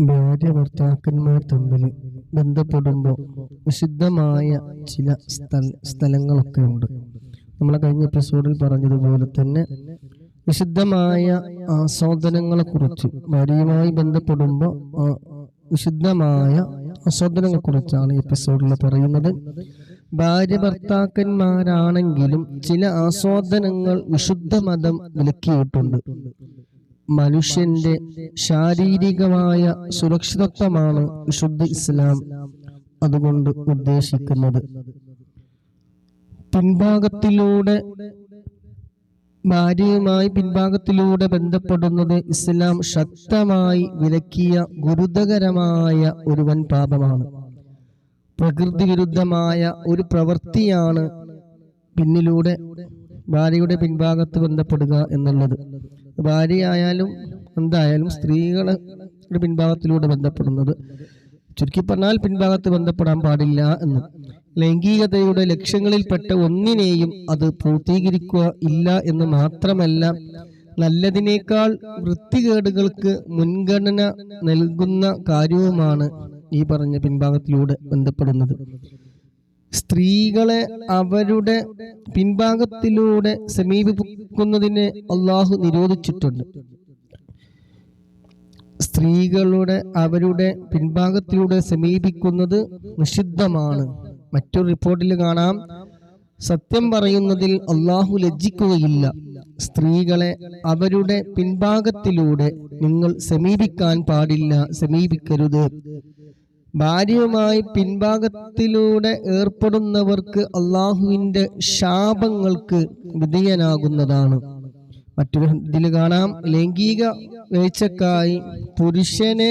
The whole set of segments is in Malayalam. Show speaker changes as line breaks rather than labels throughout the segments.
ഭാര്യ ഭർത്താക്കന്മാർ തമ്മിൽ ബന്ധപ്പെടുമ്പോൾ വിശുദ്ധമായ ചില സ്ഥല സ്ഥലങ്ങളൊക്കെ ഉണ്ട്. നമ്മളെ കഴിഞ്ഞ എപ്പിസോഡിൽ പറഞ്ഞതുപോലെ തന്നെ വിശുദ്ധമായ ആസ്വാദനങ്ങളെക്കുറിച്ച് ഭാര്യയുമായി ബന്ധപ്പെടുമ്പോൾ വിശുദ്ധമായ ആസ്വാദനങ്ങളെക്കുറിച്ചാണ് എപ്പിസോഡിൽ പറയുന്നത്. ഭാര്യ ഭർത്താക്കന്മാരാണെങ്കിലും ചില ആസ്വാദനങ്ങൾ വിശുദ്ധ മതം വിലക്കിയിട്ടുണ്ട്. മനുഷ്യന്റെ ശാരീരികമായ സുരക്ഷിതത്വമാണ് വിശുദ്ധ ഇസ്ലാം അതുകൊണ്ട് ഉദ്ദേശിക്കുന്നത്. പിൻഭാഗത്തിലൂടെ ഭാര്യയുമായി പിൻഭാഗത്തിലൂടെ ബന്ധപ്പെടുന്നത് ഇസ്ലാം ശക്തമായി വിലക്കിയ ഗുരുതരമായ ഒരു വൻ പാപമാണ്. പ്രകൃതി വിരുദ്ധമായ ഒരു പ്രവൃത്തിയാണ് പിന്നിലൂടെ ഭാര്യയുടെ പിൻഭാഗത്ത് ബന്ധപ്പെടുക എന്നുള്ളത്. ഭാര്യയായാലും എന്തായാലും സ്ത്രീകളുടെ പിൻഭാഗത്തിലൂടെ ബന്ധപ്പെടുന്നത്. ചുരുക്കി പറഞ്ഞാൽ പിൻഭാഗത്ത് ബന്ധപ്പെടാൻ പാടില്ല എന്ന്. ലൈംഗികതയുടെ ലക്ഷ്യങ്ങളിൽപ്പെട്ട ഒന്നിനെയും അത് പൂർത്തീകരിക്കുക ഇല്ല എന്ന് മാത്രമല്ല നല്ലതിനേക്കാൾ വൃത്തികേടുകൾക്ക് മുൻഗണന നൽകുന്ന കാര്യവുമാണ് ഈ പറഞ്ഞ പിൻഭാഗത്തിലൂടെ ബന്ധപ്പെടുന്നത്. സ്ത്രീകളെ അവരുടെ പിൻഭാഗത്തിലൂടെ സമീപിക്കുന്നതിനെ അള്ളാഹു നിരോധിച്ചിട്ടുണ്ട്. സ്ത്രീകളുടെ അവരുടെ പിൻഭാഗത്തിലൂടെ സമീപിക്കുന്നത് നിഷിദ്ധമാണ്. മറ്റൊരു റിപ്പോർട്ടിൽ കാണാം. സത്യം പറയുന്നതിൽ അള്ളാഹു ലജ്ജിക്കുകയില്ല. സ്ത്രീകളെ അവരുടെ പിൻഭാഗത്തിലൂടെ നിങ്ങൾ സമീപിക്കാൻ പാടില്ല സമീപിക്കരുത്. ഭാര്യയുമായി പിൻഭാഗത്തിലൂടെ ഏർപ്പെടുന്നവർക്ക് അള്ളാഹുവിന്റെ ശാപങ്ങൾക്ക് വിധേയനാകുന്നതാണ്. മറ്റൊരു ഇതിൽ കാണാം ലൈംഗിക വേഴ്ചക്കായി പുരുഷനെ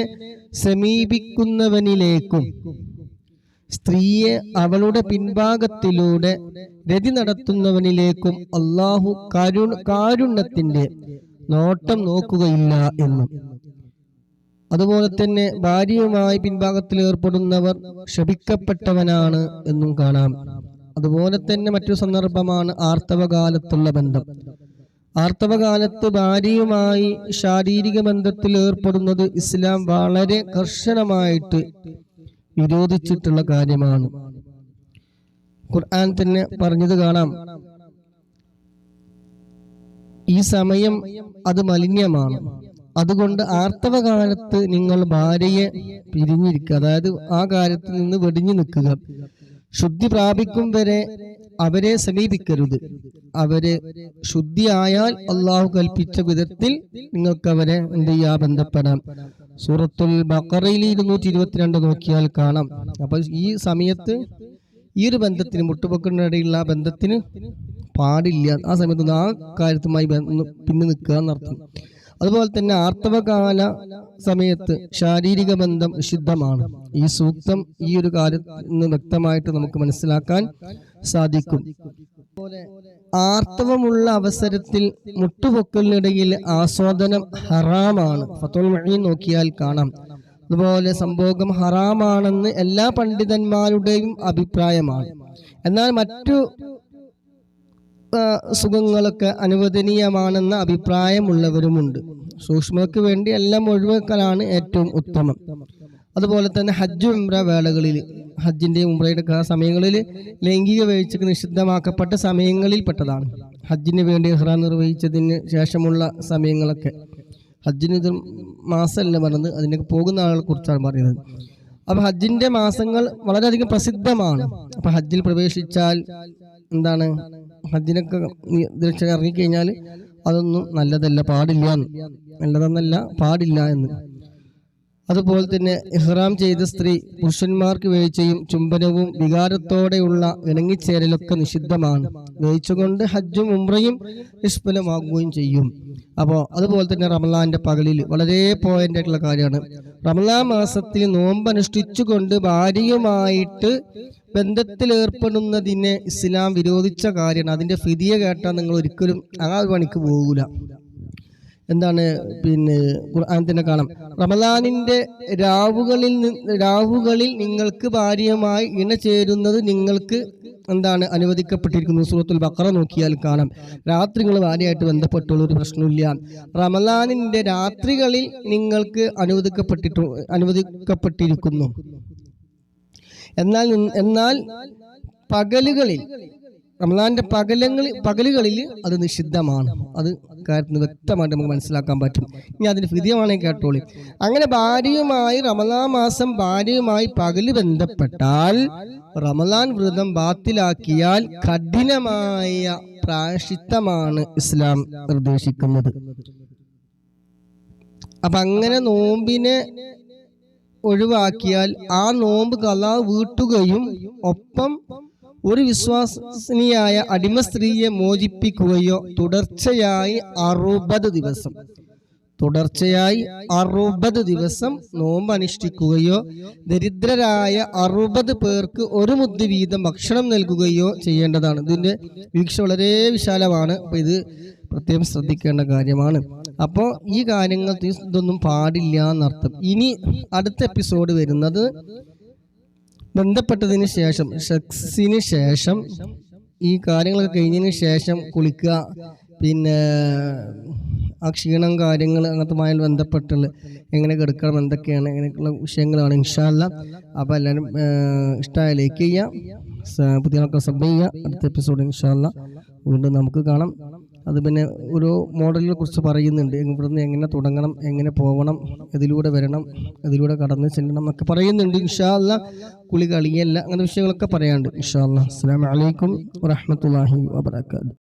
സമീപിക്കുന്നവനിലേക്കും സ്ത്രീയെ അവളുടെ പിൻഭാഗത്തിലൂടെ രതി നടത്തുന്നവനിലേക്കും അള്ളാഹു കാരു കാരുണ്യത്തിന്റെ നോട്ടം നോക്കുകയില്ല എന്നും. അതുപോലെ തന്നെ ഭാര്യയുമായി പിൻഭാഗത്തിൽ ഏർപ്പെടുന്നവർ ശപിക്കപ്പെട്ടവനാണ് എന്നും കാണാം. അതുപോലെ തന്നെ മറ്റൊരു സന്ദർഭമാണ് ആർത്തവകാലത്തുള്ള ബന്ധം. ആർത്തവകാലത്ത് ഭാര്യയുമായി ശാരീരിക ബന്ധത്തിൽ ഏർപ്പെടുന്നത് ഇസ്ലാം വളരെ കർശനമായിട്ട് വിരോധിച്ചിട്ടുള്ള കാര്യമാണ്. ഖുർആൻ തന്നെ പറഞ്ഞത് കാണാം. ഈ സമയം അത് മലിന്യമാണ്. അതുകൊണ്ട് ആർത്തവ കാലത്ത് നിങ്ങൾ ഭാര്യയെ പിരിഞ്ഞിരിക്കുക. അതായത് ആ കാര്യത്തിൽ നിന്ന് വെടിഞ്ഞു നിൽക്കുക. ശുദ്ധി പ്രാപിക്കും വരെ അവരെ സമീപിക്കരുത്. അവർ ശുദ്ധിയായാൽ അള്ളാഹു കൽപ്പിച്ച വിധത്തിൽ നിങ്ങൾക്ക് അവരെ എന്ത് ചെയ്യാ ബന്ധപ്പെടാം. സൂറത്തുൽ ബക്കറയിൽ ഇരുന്നൂറ്റി ഇരുപത്തിരണ്ട് നോക്കിയാൽ കാണാം. അപ്പൊ ഈ സമയത്ത് ഈ ഒരു ബന്ധത്തിന് മുട്ടുപൊക്കിനിടയിലുള്ള ആ ബന്ധത്തിന് പാടില്ല. ആ സമയത്ത് ആ കാര്യത്തുമായി പിന്നെ നിൽക്കുക എന്നർത്ഥം. അതുപോലെ തന്നെ ആർത്തവകാല സമയത്ത് ശാരീരിക ബന്ധം നിഷിദ്ധമാണ് ഈ സൂക്തം ഈ ഒരു കാര്യത്തിൽ വ്യക്തമായിട്ട് നമുക്ക് മനസ്സിലാക്കാൻ സാധിക്കും. ആർത്തവമുള്ള അവസരത്തിൽ മുട്ടുപൊക്കലിനിടയിൽ ആസ്വാദനം ഹറാമാണ്. ഫത്തോൾ നോക്കിയാൽ കാണാം. അതുപോലെ സംഭോഗം ഹറാമാണെന്ന് എല്ലാ പണ്ഡിതന്മാരുടെയും അഭിപ്രായമാണ്. എന്നാൽ മറ്റു സുഖങ്ങളൊക്കെ അനുവദനീയമാണെന്ന അഭിപ്രായമുള്ളവരുമുണ്ട്. സൂക്ഷ്മക്ക് വേണ്ടി എല്ലാം ഒഴിവാക്കലാണ് ഏറ്റവും ഉത്തമം. അതുപോലെ തന്നെ ഹജ്ജ് ഉംറ വേളകളിൽ ഹജ്ജിന്റെ ഉംറയുടെ സമയങ്ങളിൽ ലൈംഗിക വീഴ്ചക്ക് നിഷിദ്ധമാക്കപ്പെട്ട സമയങ്ങളിൽ പെട്ടതാണ് ഹജ്ജിന് വേണ്ടി ഇഹ്റാൻ നിർവഹിച്ചതിന് ശേഷമുള്ള സമയങ്ങളൊക്കെ. ഹജ്ജിന് ഇത് മാസമല്ല പറഞ്ഞത് അതിനൊക്കെ പോകുന്ന ആളെ കുറിച്ചാണ് പറയുന്നത്. അപ്പൊ ഹജ്ജിന്റെ മാസങ്ങൾ വളരെയധികം പ്രസിദ്ധമാണ്. അപ്പൊ ഹജ്ജിൽ പ്രവേശിച്ചാൽ എന്താണ്? ഹജ്ജിനൊക്കെ ഇറങ്ങിക്കഴിഞ്ഞാൽ അതൊന്നും നല്ലതല്ല പാടില്ല നല്ലതെന്നല്ല പാടില്ല എന്ന്. അതുപോലെ തന്നെ ഇഹ്റാം ചെയ്ത സ്ത്രീ പുരുഷന്മാർക്ക് വീഴ്ചയും ചുംബനവും വികാരത്തോടെയുള്ള ഇണങ്ങിച്ചേരലൊക്കെ നിഷിദ്ധമാണ്. വീഴ്ചകൊണ്ട് ഹജ്ജും ഉംറയും നിഷ്ഫലമാകുകയും ചെയ്യും. അപ്പോൾ അതുപോലെ തന്നെ റമലാന്റെ പകലിൽ വളരെ പോയിന്റ് ആയിട്ടുള്ള കാര്യമാണ്. റമലാ മാസത്തിൽ നോമ്പ് അനുഷ്ഠിച്ചുകൊണ്ട് ഭാര്യയുമായിട്ട് ബന്ധത്തിലേർപ്പെടുന്നതിനെ ഇസ്ലാം വിരോധിച്ച കാര്യമാണ്. അതിന്റെ ഫിതിയ കേട്ടാൽ നിങ്ങൾ ഒരിക്കലും ആ പണിക്ക് പോകൂല. എന്താണ്? പിന്നെ ഖുർആൻ തന്നെ കാണാം. റമലാനിന്റെ രാവുകളിൽ രാവുകളിൽ നിങ്ങൾക്ക് ഭാര്യയുമായി ഇണ ചേരുന്നത് നിങ്ങൾക്ക് എന്താണ് അനുവദിക്കപ്പെട്ടിരിക്കുന്നത് സൂറത്തുൽ ബക്കറ നോക്കിയാൽ കാണാം. രാത്രികൾ വാരിയായിട്ട് ബന്ധപ്പെട്ടുള്ള ഒരു പ്രശ്നമില്ല. റമലാനിന്റെ രാത്രികളിൽ നിങ്ങൾക്ക് അനുവദിക്കപ്പെട്ടിട്ടു അനുവദിക്കപ്പെട്ടിരിക്കുന്നു. എന്നാൽ എന്നാൽ പകലുകളിൽ റമലാന്റെ പകലങ്ങൾ പകലുകളിൽ അത് നിഷിദ്ധമാണ്. അത് കാര്യത്തിന് വ്യക്തമായിട്ട് നമുക്ക് മനസ്സിലാക്കാൻ പറ്റും. ഇനി അതിന് ഹൃദയമാണെങ്കിൽ കേട്ടോളി. അങ്ങനെ ഭാര്യയുമായി റമലാൻ മാസം ഭാര്യയുമായി പകൽ ബന്ധപ്പെട്ടാൽ റമലാൻ വ്രതം ബാത്തിലാക്കിയാൽ കഠിനമായ പ്രായശിത്തമാണ് ഇസ്ലാം നിർദ്ദേശിക്കുന്നത്. അപ്പൊ അങ്ങനെ നോമ്പിനെ ഒഴിവാക്കിയാൽ ആ നോമ്പ് കല വീട്ടുകയും ഒപ്പം ഒരു വിശ്വാസിനിയായ അടിമ സ്ത്രീയെ മോചിപ്പിക്കുകയോ തുടർച്ചയായി അറുപത് ദിവസം തുടർച്ചയായി അറുപത് ദിവസം നോമ്പ് അനുഷ്ഠിക്കുകയോ ദരിദ്രരായ അറുപത് പേർക്ക് ഒരു മുദ്ദ് വീതം ഭക്ഷണം നൽകുകയോ ചെയ്യേണ്ടതാണ്. ഇതിന്റെ വീക്ഷ വളരെ വിശാലമാണ്. അപ്പൊ ഇത് പ്രത്യേകം ശ്രദ്ധിക്കേണ്ട കാര്യമാണ്. അപ്പോൾ ഈ കാര്യങ്ങൾ ഇതൊന്നും പാടില്ല എന്നർത്ഥം. ഇനി അടുത്ത എപ്പിസോഡ് വരുന്നത് ബന്ധപ്പെട്ടതിന് ശേഷം സെക്സിന് ശേഷം ഈ കാര്യങ്ങളൊക്കെ കഴിഞ്ഞതിന് ശേഷം കുളിക്കുക പിന്നെ ആ ക്ഷീണം കാര്യങ്ങൾ അങ്ങനത്തുമായി ബന്ധപ്പെട്ടുള്ള എങ്ങനെ കിടക്കണം എന്തൊക്കെയാണ് അങ്ങനെയൊക്കെയുള്ള വിഷയങ്ങളാണ് ഇൻഷാല്ല അപ്പോൾ എല്ലാവരും ഇഷ്ടമായ ലൈക്ക് ചെയ്യുക പുതിയ ആൾക്കാർ സബ് ചെയ്യുക. അടുത്ത എപ്പിസോഡ് ഇൻഷാല്ല വീണ്ടും നമുക്ക് കാണാം. അത് പിന്നെ ഒരു മോഡലിനെ കുറിച്ച് പറയുന്നുണ്ട്. ഇവിടുന്ന് എങ്ങനെ തുടങ്ങണം എങ്ങനെ പോകണം ഇതിലൂടെ വരണം ഇതിലൂടെ കടന്ന് ചെല്ലണം എന്നൊക്കെ പറയുന്നുണ്ട്. ഇൻഷാല്ല കുളി കളിയല്ല അങ്ങനത്തെ വിഷയങ്ങളൊക്കെ പറയാനുണ്ട്. ഇൻഷാല്ല അസ്സാം വലൈക്കും വാഹമത്തല്ലാഹി വാബർക്കാത്തു